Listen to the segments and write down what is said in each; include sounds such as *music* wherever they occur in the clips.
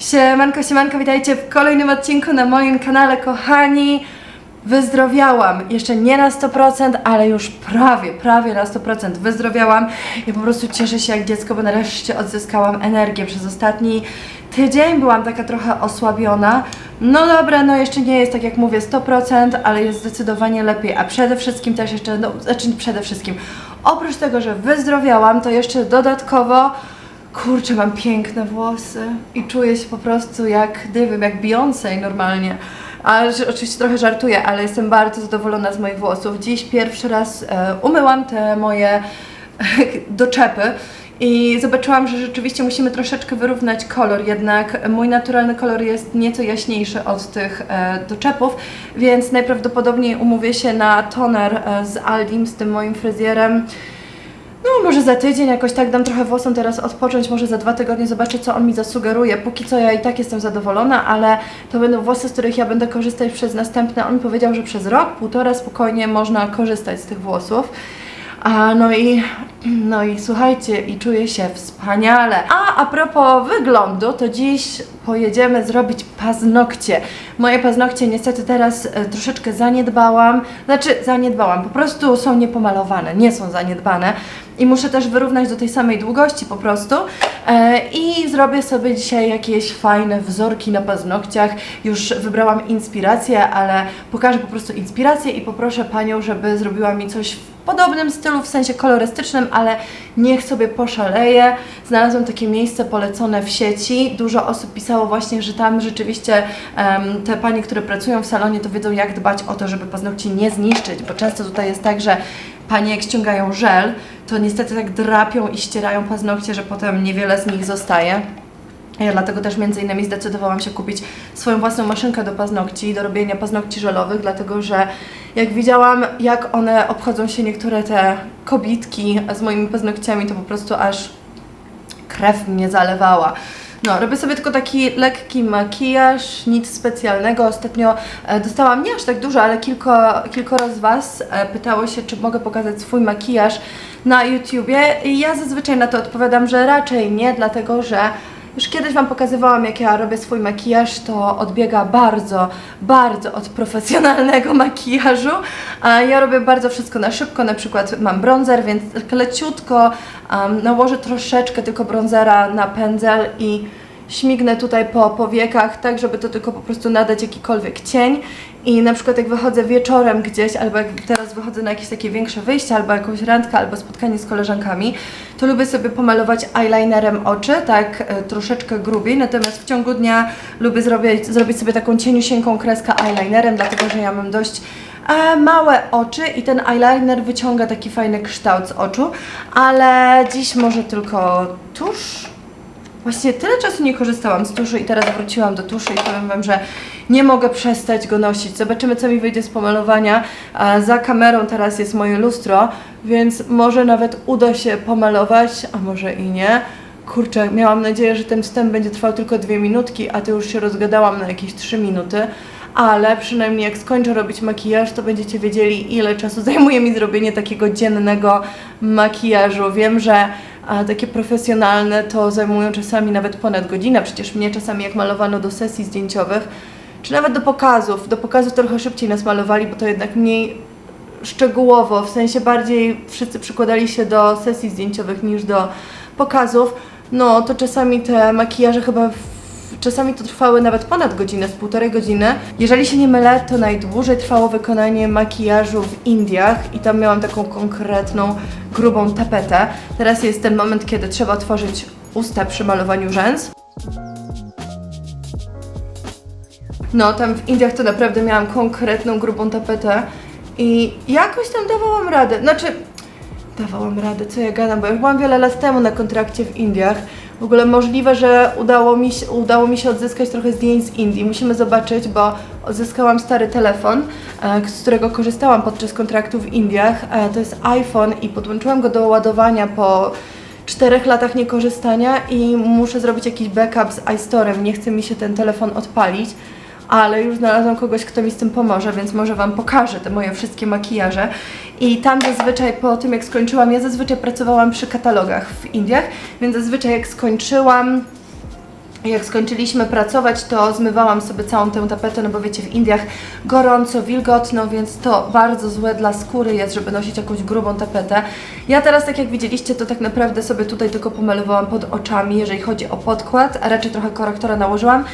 Siemanko, siemanko, witajcie w kolejnym odcinku na moim kanale, kochani. Wyzdrowiałam, jeszcze nie na 100%, ale już prawie, prawie na 100% wyzdrowiałam i po prostu cieszę się jak dziecko, bo nareszcie odzyskałam energię. Przez ostatni tydzień byłam taka trochę osłabiona. No dobra, no jeszcze nie jest tak jak mówię 100%, ale jest zdecydowanie lepiej, a przede wszystkim też jeszcze, no znaczy przede wszystkim, oprócz tego, że wyzdrowiałam, to jeszcze dodatkowo Kurczę, mam piękne włosy i czuję się po prostu jak, nie wiem, jak Beyoncé normalnie. Że- oczywiście trochę żartuję, ale jestem bardzo zadowolona z moich włosów. Dziś pierwszy raz e, umyłam te moje *laughs* doczepy i zobaczyłam, że rzeczywiście musimy troszeczkę wyrównać kolor, jednak mój naturalny kolor jest nieco jaśniejszy od tych e, doczepów, więc najprawdopodobniej umówię się na toner e, z Aldim, z tym moim fryzjerem. No, może za tydzień jakoś tak dam trochę włosom teraz odpocząć, może za dwa tygodnie zobaczę, co on mi zasugeruje. Póki co ja i tak jestem zadowolona, ale to będą włosy, z których ja będę korzystać przez następne. On mi powiedział, że przez rok, półtora spokojnie można korzystać z tych włosów. A, no i, no i słuchajcie, i czuję się wspaniale. A a propos wyglądu, to dziś pojedziemy zrobić paznokcie. Moje paznokcie niestety teraz e, troszeczkę zaniedbałam. Znaczy, zaniedbałam, po prostu są niepomalowane, nie są zaniedbane. I muszę też wyrównać do tej samej długości po prostu. E, I zrobię sobie dzisiaj jakieś fajne wzorki na paznokciach. Już wybrałam inspirację, ale pokażę po prostu inspirację i poproszę panią, żeby zrobiła mi coś w podobnym stylu, w sensie kolorystycznym, ale niech sobie poszaleje. Znalazłam takie miejsce polecone w sieci. Dużo osób pisało właśnie, że tam rzeczywiście te panie, które pracują w salonie, to wiedzą jak dbać o to, żeby paznokci nie zniszczyć, bo często tutaj jest tak, że panie jak ściągają żel, to niestety tak drapią i ścierają paznokcie, że potem niewiele z nich zostaje. Ja dlatego też między innymi zdecydowałam się kupić swoją własną maszynkę do paznokci, do robienia paznokci żelowych, dlatego że jak widziałam, jak one obchodzą się niektóre te kobitki z moimi paznokciami, to po prostu aż krew mnie zalewała. No, robię sobie tylko taki lekki makijaż, nic specjalnego. Ostatnio e, dostałam nie aż tak dużo, ale kilko, kilkoro z Was e, pytało się, czy mogę pokazać swój makijaż na YouTubie. I ja zazwyczaj na to odpowiadam, że raczej nie, dlatego że już kiedyś Wam pokazywałam, jak ja robię swój makijaż, to odbiega bardzo, bardzo od profesjonalnego *laughs* makijażu. A ja robię bardzo wszystko na szybko, na przykład mam bronzer, więc tak leciutko um, nałożę troszeczkę tylko bronzera na pędzel i śmignę tutaj po powiekach, tak żeby to tylko po prostu nadać jakikolwiek cień. I na przykład jak wychodzę wieczorem gdzieś, albo jak teraz wychodzę na jakieś takie większe wyjście, albo jakąś randkę, albo spotkanie z koleżankami, to lubię sobie pomalować eyelinerem oczy, tak e, troszeczkę grubiej, natomiast w ciągu dnia lubię zrobić, zrobić sobie taką cieniusieńką kreskę eyelinerem, dlatego że ja mam dość e, małe oczy i ten eyeliner wyciąga taki fajny kształt z oczu, ale dziś może tylko tusz, Właściwie tyle czasu nie korzystałam z tuszu i teraz wróciłam do tuszu i powiem Wam, że nie mogę przestać go nosić. Zobaczymy, co mi wyjdzie z pomalowania. A za kamerą teraz jest moje lustro, więc może nawet uda się pomalować, a może i nie. Kurczę, miałam nadzieję, że ten wstęp będzie trwał tylko dwie minutki, a to już się rozgadałam na jakieś trzy minuty. Ale przynajmniej jak skończę robić makijaż, to będziecie wiedzieli, ile czasu *laughs* zajmuje mi zrobienie takiego dziennego makijażu. Wiem, że a takie profesjonalne to zajmują czasami nawet ponad godzinę. Przecież mnie czasami jak malowano do sesji zdjęciowych, czy nawet do pokazów, do pokazów trochę szybciej nas malowali, bo to jednak mniej szczegółowo, w sensie bardziej wszyscy przykładali się do sesji zdjęciowych niż do pokazów. No to czasami te makijaże chyba Czasami to trwały nawet ponad godzinę, z półtorej godziny. Jeżeli się nie mylę, to najdłużej trwało wykonanie makijażu w Indiach i tam miałam taką konkretną, grubą tapetę. Teraz jest ten moment, kiedy trzeba otworzyć usta przy malowaniu rzęs. No, tam w Indiach to naprawdę miałam konkretną, grubą tapetę i jakoś tam dawałam radę. Znaczy, dawałam radę, co ja gadam, bo już byłam wiele lat temu na kontrakcie w Indiach. W ogóle możliwe, że udało mi, się, udało mi się odzyskać trochę zdjęć z Indii. Musimy zobaczyć, bo odzyskałam stary telefon, e, z którego korzystałam podczas kontraktu w Indiach. E, to jest iPhone i podłączyłam go do ładowania po czterech latach niekorzystania i muszę zrobić jakiś backup z iStore'em. Nie chce mi się ten telefon odpalić ale już znalazłam kogoś, kto mi z tym pomoże, więc może Wam pokażę te moje wszystkie makijaże. I tam zazwyczaj po tym, jak skończyłam, ja zazwyczaj pracowałam przy katalogach w Indiach, więc zazwyczaj jak skończyłam jak skończyliśmy pracować, to zmywałam sobie całą tę tapetę, no bo wiecie, w Indiach gorąco, wilgotno, więc to bardzo złe dla skóry jest, żeby nosić jakąś grubą tapetę. Ja teraz, tak jak widzieliście, to tak naprawdę sobie tutaj tylko pomalowałam pod oczami, jeżeli chodzi o podkład, a raczej trochę korektora nałożyłam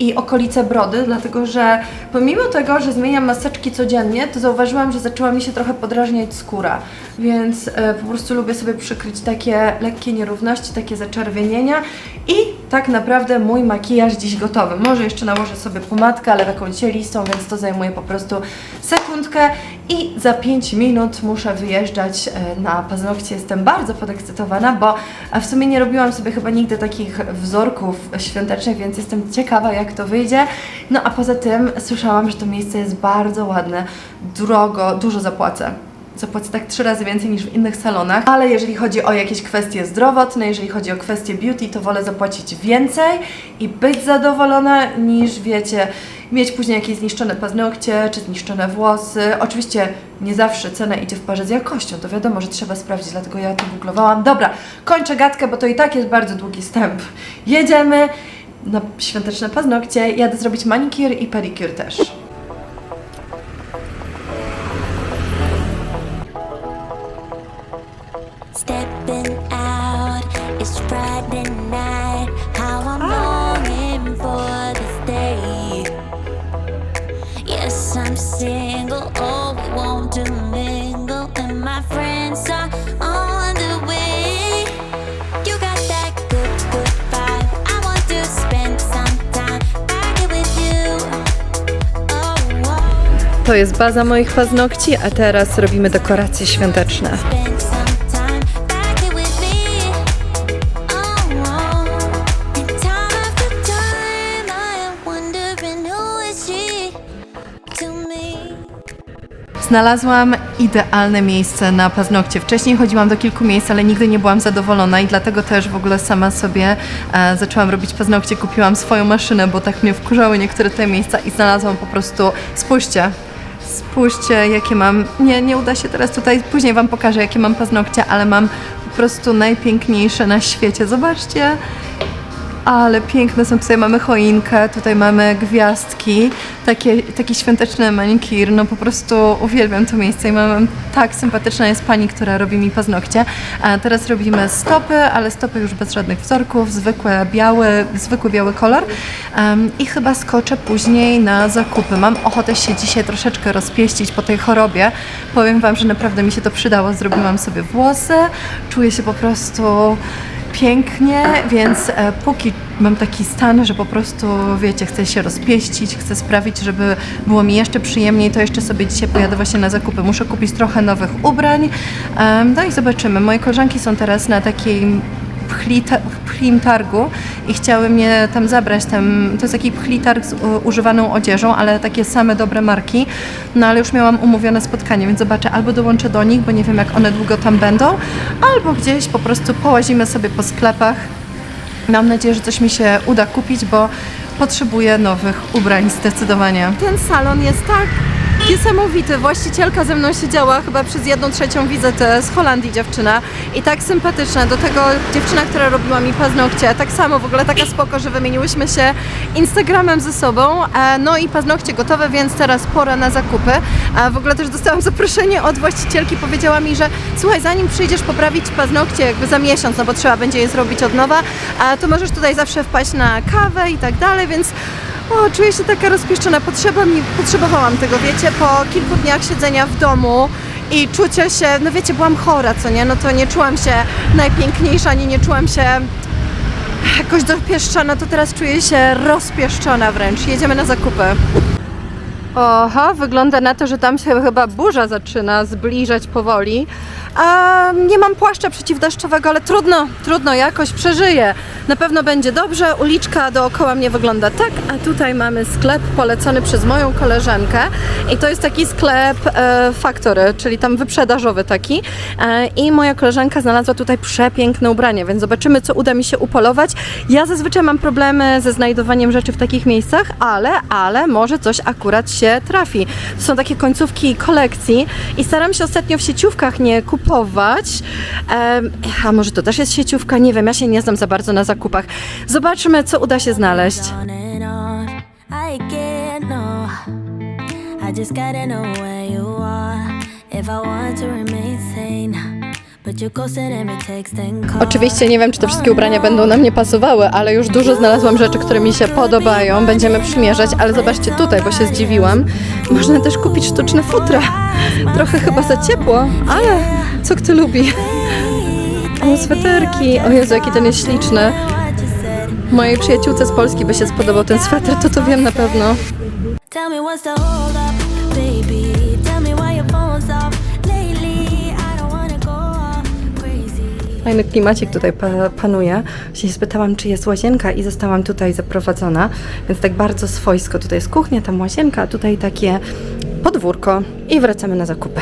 i okolice brody, dlatego że pomimo tego, że zmieniam maseczki codziennie, to zauważyłam, że zaczęła mi się trochę podrażniać skóra, więc e, po prostu lubię sobie przykryć takie lekkie nierówności, takie zaczerwienienia i tak naprawdę mój makijaż dziś gotowy. Może jeszcze nałożę sobie pomadkę, ale taką cielistą, więc to zajmuje po prostu sekundkę i za 5 minut muszę wyjeżdżać e, na paznokcie. Jestem bardzo podekscytowana, bo e, w sumie nie robiłam sobie chyba nigdy takich wzorków świątecznych, więc jestem ciekawa jak to wyjdzie. No a poza tym słyszałam, że to miejsce jest bardzo ładne, drogo, dużo zapłacę. Zapłacę tak trzy razy więcej niż w innych salonach, ale jeżeli chodzi o jakieś kwestie zdrowotne, jeżeli chodzi o kwestie beauty, to wolę zapłacić więcej i być zadowolona niż wiecie, mieć później jakieś zniszczone paznokcie czy zniszczone włosy. Oczywiście nie zawsze cena idzie w parze z jakością, to wiadomo, że trzeba sprawdzić, dlatego ja to googlowałam. Dobra, kończę gadkę, bo to i tak jest bardzo długi wstęp. Jedziemy na świąteczne paznokcie, jadę zrobić manicure i pedicure też. Single. Oh, we won't do mingle, and my friends are on the way. You got that good, good vibe. I want to spend some time back here with you. Oh, oh. To jest baza moich paznokci, a teraz robimy dekoracje świąteczne. Znalazłam idealne miejsce na paznokcie. Wcześniej chodziłam do kilku miejsc, ale nigdy nie byłam zadowolona i dlatego też w ogóle sama sobie e, zaczęłam robić paznokcie. Kupiłam swoją maszynę, bo tak mnie wkurzały niektóre te miejsca i znalazłam po prostu, spójrzcie, spójrzcie jakie mam, nie, nie uda się teraz tutaj, później Wam pokażę jakie mam paznokcie, ale mam po prostu najpiękniejsze na świecie. Zobaczcie, ale piękne są. Tutaj mamy choinkę, tutaj mamy gwiazdki, takie, taki świąteczny manikir. No po prostu uwielbiam to miejsce i mam tak sympatyczna jest pani, która robi mi paznokcie. A teraz robimy stopy, ale stopy już bez żadnych wzorków, zwykłe biały, zwykły biały kolor. Em, I chyba skoczę później na zakupy. Mam ochotę się dzisiaj troszeczkę rozpieścić po tej chorobie. Powiem Wam, że naprawdę mi się to przydało. Zrobiłam sobie włosy, czuję się po prostu pięknie, więc e, póki mam taki stan, że po prostu, wiecie, chcę się rozpieścić, chcę sprawić, żeby było mi jeszcze przyjemniej, to jeszcze sobie dzisiaj pojadę właśnie na zakupy. Muszę kupić trochę nowych ubrań, no i zobaczymy. Moje koleżanki są teraz na takiej pchli, targu i chciały mnie tam zabrać. Tam, to jest taki pchli targ z używaną odzieżą, ale takie same dobre marki. No ale już miałam umówione spotkanie, więc zobaczę, albo dołączę do nich, bo nie wiem jak one długo tam będą, albo gdzieś po prostu połazimy sobie po sklepach. Mam nadzieję, że coś mi się uda kupić, bo potrzebuję nowych ubrań zdecydowanie. Ten salon jest tak niesamowity. Właścicielka ze mną siedziała chyba przez jedną trzecią wizytę z Holandii dziewczyna i tak sympatyczna. Do tego dziewczyna, która robiła mi paznokcie, tak samo w ogóle taka spoko, że wymieniłyśmy się Instagramem ze sobą. E, No i paznokcie gotowe, więc teraz pora na zakupy. W ogóle też dostałam zaproszenie od właścicielki, powiedziała mi, że słuchaj, zanim przyjdziesz poprawić paznokcie jakby za miesiąc, no bo trzeba będzie je zrobić od nowa, to możesz tutaj zawsze wpaść na kawę i tak dalej, więc o, czuję się taka rozpieszczona. Potrzeba mi, potrzebowałam tego, wiecie, po kilku dniach siedzenia w domu i czucia się, no wiecie, byłam chora, co nie? No to nie czułam się najpiękniejsza, ani nie czułam się jakoś dopieszczona, to teraz czuję się rozpieszczona wręcz. Jedziemy na zakupy. Oha, wygląda na to, że tam się chyba burza zaczyna zbliżać powoli. A nie mam płaszcza przeciwdeszczowego, ale trudno, trudno, jakoś przeżyję. Na pewno będzie dobrze. Uliczka dookoła mnie wygląda tak, a tutaj mamy sklep polecony przez moją koleżankę. I to jest taki sklep e, Factory, czyli tam wyprzedażowy taki. E, I moja koleżanka znalazła tutaj przepiękne ubranie, więc zobaczymy, co uda mi się upolować. Ja zazwyczaj mam problemy ze znajdowaniem rzeczy w takich miejscach, ale, ale może coś akurat się trafi. To są takie końcówki kolekcji i staram się ostatnio w sieciówkach nie kupować. Em, a może to też jest sieciówka? Nie wiem, ja się nie znam za bardzo na zakupach. Zobaczymy, co uda się znaleźć. I just gotta know where you are. If I want to remain Oczywiście nie wiem, czy te wszystkie ubrania będą na mnie pasowały, ale już dużo znalazłam rzeczy, które mi się podobają. Będziemy przymierzać, ale zobaczcie tutaj, bo się zdziwiłam. Można też kupić sztuczne futra. Trochę chyba za ciepło, ale co kto lubi. O, sweterki. O Jezu, jaki ten jest śliczny. Mojej przyjaciółce z Polski by się spodobał ten sweter, to to wiem na pewno. Tell me what's the hold Fajny klimacik tutaj pa- panuje. Się spytałam, czy jest łazienka i zostałam tutaj zaprowadzona, więc tak bardzo swojsko. Tutaj jest kuchnia, tam łazienka, a tutaj takie podwórko i wracamy na zakupy.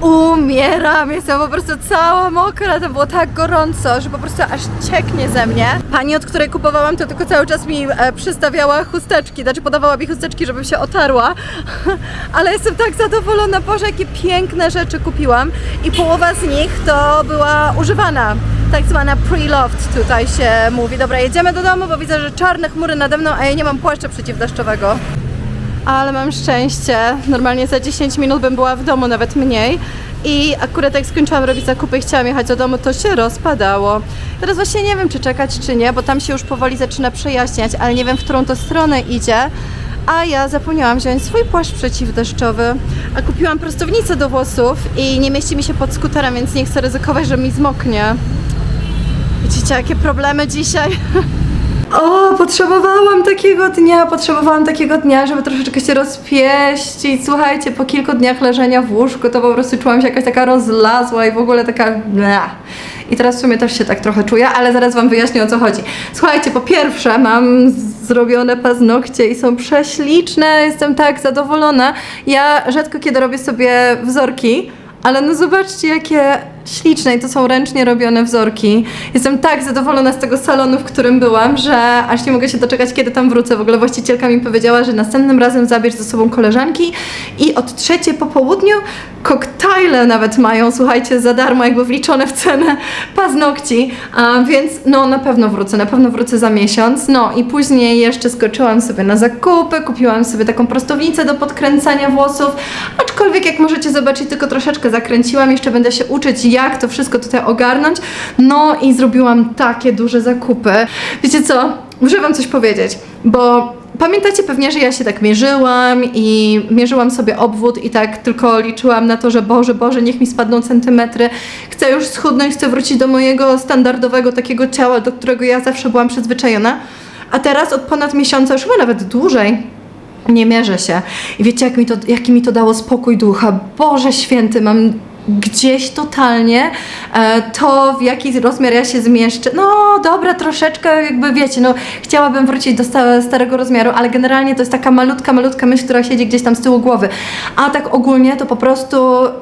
Umieram, jestem po prostu cała mokra, to było tak gorąco, że po prostu aż cieknie ze mnie. Pani, od której kupowałam, to tylko cały czas mi e, przystawiała chusteczki, znaczy podawała mi chusteczki, żebym się otarła, *laughs* ale jestem tak zadowolona, Boże, jakie piękne rzeczy kupiłam i połowa z nich to była używana, tak zwana pre-loved tutaj się mówi. Dobra, jedziemy do domu, bo widzę, że czarne chmury nade mną, a ja nie mam płaszcza przeciwdeszczowego. Ale mam szczęście. Normalnie za 10 minut bym była w domu, nawet mniej. I akurat jak skończyłam robić zakupy i chciałam jechać do domu, to się rozpadało. Teraz właśnie nie wiem, czy czekać, czy nie, bo tam się już powoli zaczyna przejaśniać, ale nie wiem, w którą to stronę idzie. A ja zapomniałam wziąć swój płaszcz przeciwdeszczowy, a kupiłam prostownicę do włosów i nie mieści mi się pod skuterem, więc nie chcę ryzykować, że mi zmoknie. Widzicie, jakie problemy dzisiaj? *laughs* O, potrzebowałam takiego dnia, potrzebowałam takiego dnia, żeby troszeczkę się rozpieścić. Słuchajcie, po kilku dniach leżenia w łóżku to po prostu czułam się jakaś taka rozlazła i w ogóle taka... Bleh. I teraz w sumie też się tak trochę czuję, ale zaraz Wam wyjaśnię o co chodzi. Słuchajcie, po pierwsze mam zrobione paznokcie i są prześliczne, jestem tak zadowolona. Ja rzadko kiedy robię sobie wzorki, ale no zobaczcie, jakie śliczne i to są ręcznie robione wzorki. Jestem tak zadowolona z tego salonu, w którym byłam, że aż nie mogę się doczekać, kiedy tam wrócę. W ogóle właścicielka mi powiedziała, że następnym razem zabierz ze sobą koleżanki i od trzeciej po południu koktajle nawet mają, słuchajcie, za darmo, jakby wliczone w cenę paznokci, a więc no na pewno wrócę, na pewno wrócę za miesiąc. No i później jeszcze skoczyłam sobie na zakupy, kupiłam sobie taką prostownicę do podkręcania włosów, aczkolwiek jak możecie zobaczyć, tylko troszeczkę zakręciłam, jeszcze będę się uczyć, jak to wszystko tutaj ogarnąć. No i zrobiłam takie duże zakupy. Wiecie co? Muszę Wam coś powiedzieć, bo pamiętacie pewnie, że ja się tak mierzyłam i mierzyłam sobie obwód i tak tylko liczyłam na to, że Boże, Boże, niech mi spadną centymetry. Chcę już schudnąć, chcę wrócić do mojego standardowego takiego ciała, do którego ja zawsze byłam przyzwyczajona. A teraz od ponad miesiąca, już chyba nawet dłużej, nie mierzę się. I wiecie, jak mi to, jaki mi to dało spokój ducha. Boże święty, mam gdzieś totalnie e, to, w jaki rozmiar ja się zmieszczę. No dobra, troszeczkę jakby wiecie, no chciałabym wrócić do sta starego rozmiaru, ale generalnie to jest taka malutka, malutka myśl, która siedzi gdzieś tam z tyłu głowy. A tak ogólnie to po prostu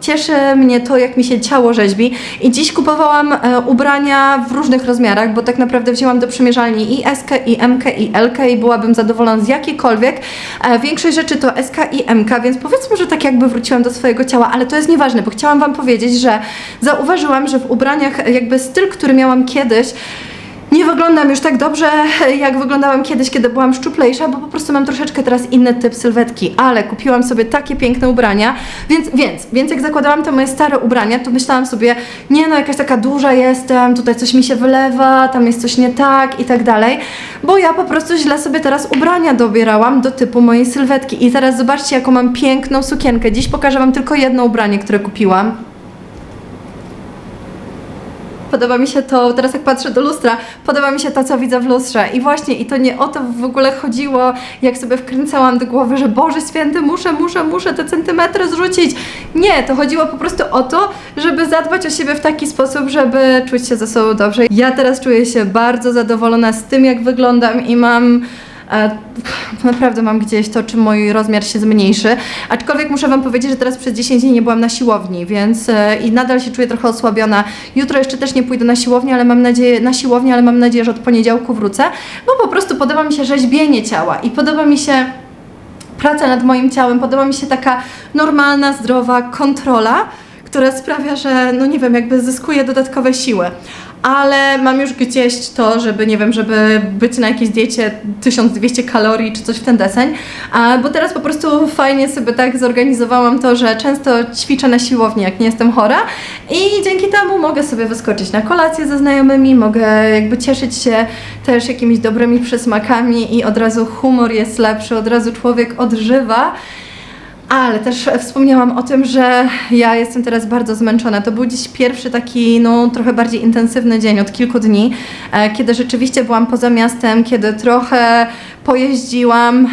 cieszy mnie to, jak mi się ciało rzeźbi. I dziś kupowałam e, ubrania w różnych rozmiarach, bo tak naprawdę wzięłam do przymierzalni i S, i M, i L i byłabym zadowolona z jakiejkolwiek. E, większość rzeczy to SK i MK, więc powiedzmy, że tak jakby wróciłam do swojego ciała, ale to jest nieważne, bo chciałam Wam powiedzieć, że zauważyłam, że w ubraniach jakby styl, który miałam kiedyś, nie wyglądam już tak dobrze, jak wyglądałam kiedyś, kiedy byłam szczuplejsza, bo po prostu mam troszeczkę teraz inny typ sylwetki, ale kupiłam sobie takie piękne ubrania, więc, więc, więc jak zakładałam te moje stare ubrania, to myślałam sobie, nie no, jakaś taka duża jestem, tutaj coś mi się wylewa, tam jest coś nie tak i tak dalej, bo ja po prostu źle sobie teraz ubrania dobierałam do typu mojej sylwetki i zaraz zobaczcie, jaką mam piękną sukienkę. Dziś pokażę Wam tylko jedno ubranie, które kupiłam. Podoba mi się to, teraz jak patrzę do lustra, podoba mi się to, co widzę w lustrze. I właśnie, i to nie o to w ogóle chodziło, jak sobie wkręcałam do głowy, że Boże Święty, muszę, muszę, muszę te centymetry zrzucić. Nie, to chodziło po prostu o to, żeby zadbać o siebie w taki sposób, żeby czuć się ze sobą dobrze. Ja teraz czuję się bardzo zadowolona z tym, jak wyglądam i mam Naprawdę mam gdzieś to, czy mój rozmiar się zmniejszy. Aczkolwiek muszę Wam powiedzieć, że teraz przez 10 dni nie byłam na siłowni, więc e, i nadal się czuję trochę osłabiona. Jutro jeszcze też nie pójdę na siłownię, ale mam nadzieję, na siłownię, ale mam nadzieję, że od poniedziałku wrócę, bo po prostu podoba mi się rzeźbienie ciała i podoba mi się praca nad moim ciałem, podoba mi się taka normalna, zdrowa kontrola, która sprawia, że no nie wiem, jakby zyskuję dodatkowe siły. Ale mam już gdzieś to, żeby, nie wiem, żeby być na jakiejś diecie 1200 kalorii czy coś w ten deseń, a, bo teraz po prostu fajnie sobie tak zorganizowałam to, że często ćwiczę na siłowni, jak nie jestem chora i dzięki temu mogę sobie wyskoczyć na kolację ze znajomymi, mogę jakby cieszyć się też jakimiś dobrymi przysmakami i od razu humor jest lepszy, od razu człowiek odżywa. Ale też wspomniałam o tym, że ja jestem teraz bardzo zmęczona. To był dziś pierwszy taki, no, trochę bardziej intensywny dzień od kilku dni, e, kiedy rzeczywiście byłam poza miastem, kiedy trochę pojeździłam,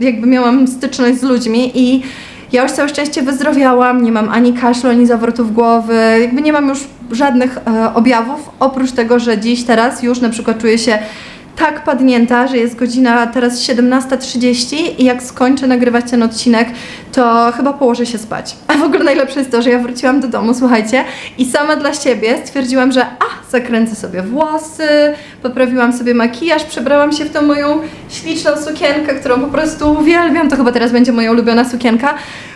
jakby miałam styczność z ludźmi i ja już całe szczęście wyzdrowiałam, nie mam ani kaszlu, ani zawrotów głowy, jakby nie mam już żadnych e, objawów, oprócz tego, że dziś, teraz już na przykład czuję się tak padnięta, że jest godzina teraz 17.30 i jak skończę nagrywać ten odcinek, to chyba położę się spać. A w ogóle najlepsze jest to, że ja wróciłam do domu, słuchajcie, i sama dla siebie stwierdziłam, że a, zakręcę sobie włosy, poprawiłam sobie makijaż, przebrałam się w tą moją śliczną sukienkę, którą po prostu uwielbiam. To chyba teraz będzie moja ulubiona sukienka,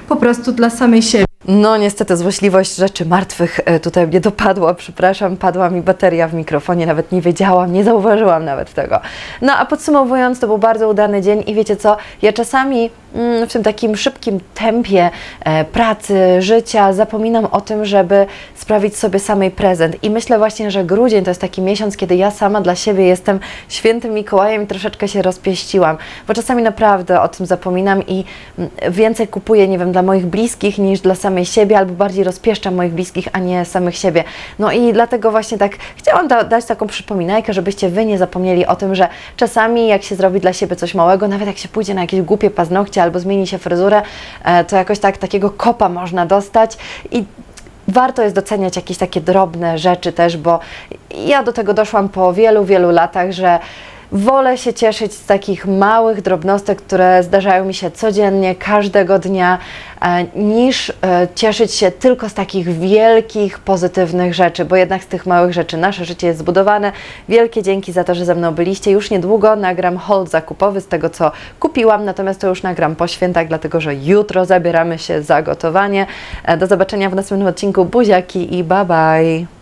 po prostu dla samej siebie. No niestety złośliwość rzeczy martwych e, tutaj mnie dopadła, przepraszam, padła mi bateria w mikrofonie, nawet nie wiedziałam, nie zauważyłam nawet tego. No a podsumowując, to był bardzo udany dzień i wiecie co, ja czasami mm, w tym takim szybkim tempie e, pracy, życia zapominam o tym, żeby sprawić sobie samej prezent. I myślę właśnie, że grudzień to jest taki miesiąc, kiedy ja sama dla siebie jestem świętym Mikołajem i troszeczkę się rozpieściłam, bo czasami naprawdę o tym zapominam i mm, więcej kupuję, nie wiem, dla moich bliskich niż dla samej siebie, albo bardziej rozpieszczam moich bliskich, a nie samych siebie. No i dlatego właśnie tak chciałam da dać taką przypominajkę, żebyście Wy nie zapomnieli o tym, że czasami jak się zrobi dla siebie coś małego, nawet jak się pójdzie na jakieś głupie paznokcie albo zmieni się fryzurę, e, to jakoś tak takiego kopa można dostać i warto jest doceniać jakieś takie drobne rzeczy też, bo ja do tego doszłam po wielu, wielu latach, że wolę się cieszyć z takich małych drobnostek, które zdarzają mi się codziennie, każdego dnia, e, niż e, cieszyć się tylko z takich wielkich, pozytywnych rzeczy, bo jednak z tych małych rzeczy nasze życie jest zbudowane. Wielkie dzięki za to, że ze mną byliście. Już niedługo nagram haul zakupowy z tego, co kupiłam, natomiast to już nagram po świętach, dlatego że jutro zabieramy się za gotowanie. E, Do zobaczenia w następnym odcinku. Buziaki i bye bye!